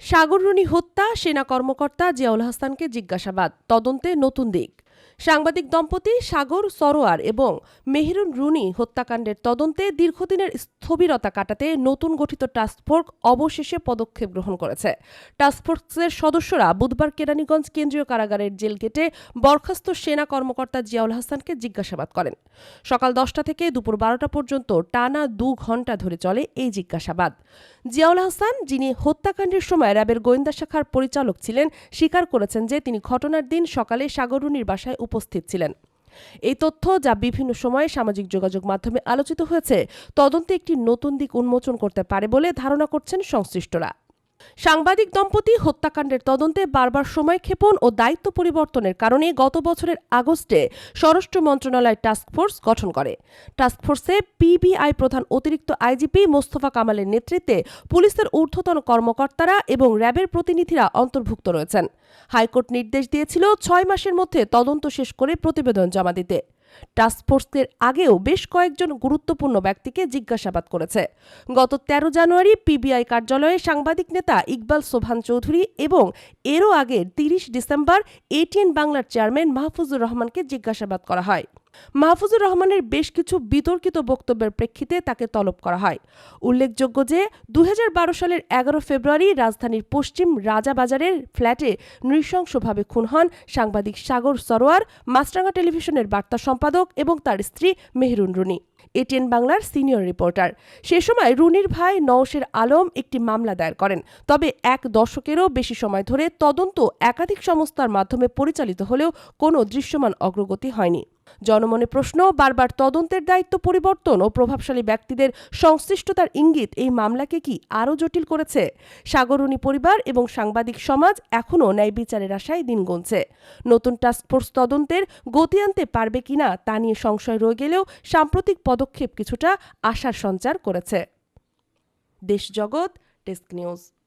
সাগররুনি হত্যা সেনা কর্মকর্তা জিয়াউল হাসানকে জিজ্ঞাসাবাদ তদন্তে নতুন দিক। সাংবাদিক দম্পতি সাগর সরোয়ার এবং মেহেরুন রুনি হত্যাকাণ্ডের তদন্তে দীর্ঘদিনের স্থবিরতা কাটাতে নতুন গঠিত টাস্কফোর্স অবশেষে পদক্ষেপ গ্রহণ করেছে। টাস্কফোর্সের সদস্যরা বুধবার কেরানীগঞ্জ কেন্দ্রীয় কারাগারের জেল গেটে বরখাস্ত সেনা কর্মকর্তা জিয়াউল হাসানকে জিজ্ঞাসাবাদ করেন। সকাল দশটা থেকে দুপুর বারোটা পর্যন্ত টানা দু ঘণ্টা ধরে চলে এই জিজ্ঞাসাবাদ। জিয়াউল হাসান, যিনি হত্যাকাণ্ডের সময় র্যাবের গোয়েন্দা শাখার পরিচালক ছিলেন, স্বীকার করেছেন যে তিনি ঘটনার দিন সকালে সাগররুনির বাসায় উপস্থিত ছিলেন। এই তথ্য যা বিভিন্ন সময়ে সামাজিক যোগাযোগ মাধ্যমে আলোচিত হয়েছে, তদন্তে একটি নতুন দিক উন্মোচন করতে পারে বলে ধারণা করছেন সংশ্লিষ্টরা। সাংবাদিক দম্পতি হত্যাকাণ্ডের তদন্তে বারবার সময়ক্ষেপণ ও দায়িত্ব পরিবর্তনের কারণে গত বছরের আগস্টে স্বরাষ্ট্র মন্ত্রণালয় টাস্কফোর্স গঠন করে। টাস্কফোর্সে পিবিআই প্রধান অতিরিক্ত আইজিপি মোস্তফা কামালের নেতৃত্বে পুলিশের ঊর্ধ্বতন কর্মকর্তারা এবং র্যাবের প্রতিনিধিরা অন্তর্ভুক্ত রয়েছেন। হাইকোর্ট নির্দেশ দিয়েছিল ছয় মাসের মধ্যে তদন্ত শেষ করে প্রতিবেদন জমা দিতে। টাস্কফোর্সের আগেও বেশ কয়েকজন গুরুত্বপূর্ণ ব্যক্তিকে জিজ্ঞাসাবাদ করেছে। গত তেরো জানুয়ারি পিবিআই কার্যালয়ে সাংবাদিক নেতা ইকবাল সোভান চৌধুরী এবং এরও আগে তিরিশ ডিসেম্বর এটিএন বাংলার চেয়ারম্যান মাহফুজুর রহমানকে জিজ্ঞাসাবাদ করা হয়। মাহফুজুর রহমানের বেশ কিছু বিতর্কিত বক্তব্যের প্রেক্ষিতে তাকে তলব করা হয়। উল্লেখযোগ্য যে দু হাজার বারো সালের এগারো ফেব্রুয়ারি রাজধানীর পশ্চিম রাজাবাজারের ফ্ল্যাটে নৃশংসভাবে খুন হন সাংবাদিক সাগর সরোয়ার মাছরাঙ্গা টেলিভিশনের বার্তা সম্পাদক এবং তার স্ত্রী মেহরুন রুনি। এটিএন বাংলার সিনিয়র রিপোর্টার। সে সময় রুনির ভাই নওশের আলম একটি মামলা দায়ের করেন। তবে এক দশকেরও বেশি সময় ধরে তদন্ত একাধিক সংস্থার মাধ্যমে পরিচালিত হলেও কোনো দৃশ্যমান অগ্রগতি হয়নি। জনমনে প্রশ্ন, বারবার তদন্তের দায়িত্ব পরিবর্তন ও প্রভাবশালী ব্যক্তিদের সংশ্লিষ্টতার ইঙ্গিত, এই মামলাকে কি আরও জটিল করেছে? সাগরণী পরিবার এবং সাংবাদিক সমাজ এখনও ন্যায় বিচারের আশায় দিন গুনছে। নতুন টাস্কফোর্স তদন্তের গতি আনতে পারবে কিনা তা নিয়ে সংশয় রয়ে গেলেও সাম্প্রতিক পদক্ষেপ কিছুটা আশার সঞ্চার করেছে। দেশ জগৎ, ডেস্ক নিউজ।